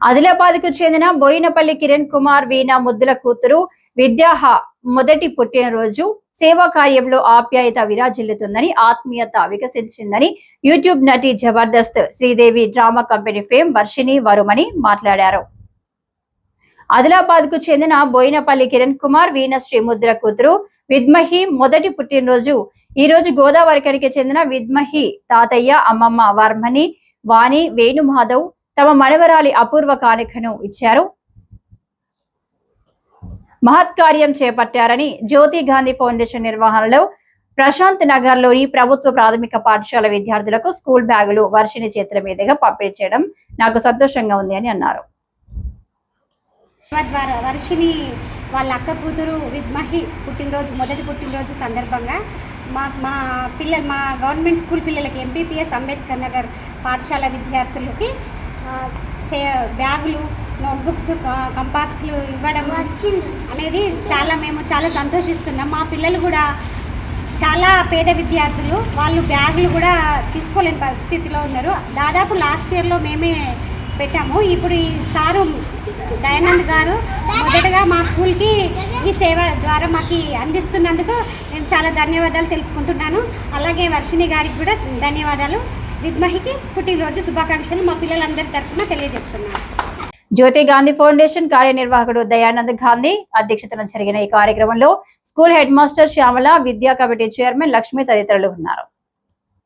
ఆదిలాబాద్కు చెందిన బోయినపల్లి కిరణ్ కుమార్ వీణ ముద్దుల కూతురు విద్యాహ మొదటి పుట్టినరోజు సేవా కార్యంలో ఆప్యాయత విరాజిల్లుతుందని ఆత్మీయత వికసించిందని యూట్యూబ్ నటి Jabardasth Sridevi drama company fame Varshini వరుమని మాట్లాడారు. ఆదిలాబాద్కు చెందిన బోయినపల్లి కిరణ్ కుమార్ వీణ శ్రీముద్ర కూతురు విద్మహి మొదటి పుట్టినరోజు. ఈ రోజు గోదావరికనికి చెందిన విద్మహి తాతయ్య అమ్మమ్మ వర్మని వాణి వేణుమాధవ్ తమ మనవరాలి అపూర్వ కానుకను ఇచ్చారు. మహత్కార్యం చేపట్టారని జ్యోతి గాంధీ ఫౌండేషన్ నిర్వహణలో ప్రశాంత్ నగర్లోని ప్రభుత్వ ప్రాథమిక పాఠశాల విద్యార్థులకు స్కూల్ బ్యాగులు వర్షిని చేతుల మీదుగా పంపిణీ చేయడం నాకు సంతోషంగా ఉంది అని అన్నారు. ద్వారా వర్షిని వాళ్ళ అక్క కూతురు విద్మహి పుట్టినరోజు మొదటి పుట్టినరోజు సందర్భంగా మా మా పిల్లలు మా గవర్నమెంట్ స్కూల్ పిల్లలకి ఎంపీపీఎస్ అంబేద్కర్ నగర్ పాఠశాల విద్యార్థులకి బ్యాగులు నోట్బుక్స్ కంపాక్స్లు ఇవ్వడం అనేది చాలా మేము చాలా సంతోషిస్తున్నాం. మా పిల్లలు కూడా చాలా పేద విద్యార్థులు. వాళ్ళు బ్యాగులు కూడా తీసుకోలేని పరిస్థితిలో ఉన్నారు. దాదాపు లాస్ట్ ఇయర్లో మేమే పెట్టాము. ఇప్పుడు ఈ సారు దయానంద్ గారు మొదటగా మా స్కూల్కి ఈ సేవ ద్వారా మాకు అందిస్తున్నందుకు నేను చాలా ధన్యవాదాలు తెలుపుకుంటున్నాను. అలాగే వర్షిణి గారికి కూడా ధన్యవాదాలు. విద్మహికి పుట్టినరోజు శుభాకాంక్షలు మా పిల్లలందరి తరఫున తెలియజేస్తున్నాను. జ్యోతి గాంధీ ఫౌండేషన్ కార్యనిర్వాహకుడు దయానంద్ గాంధీ అధ్యక్షతన జరిగిన ఈ కార్యక్రమంలో స్కూల్ హెడ్ మాస్టర్ శ్యామల విద్యా కమిటీ చైర్మన్ లక్ష్మి తదితరులు ఉన్నారు.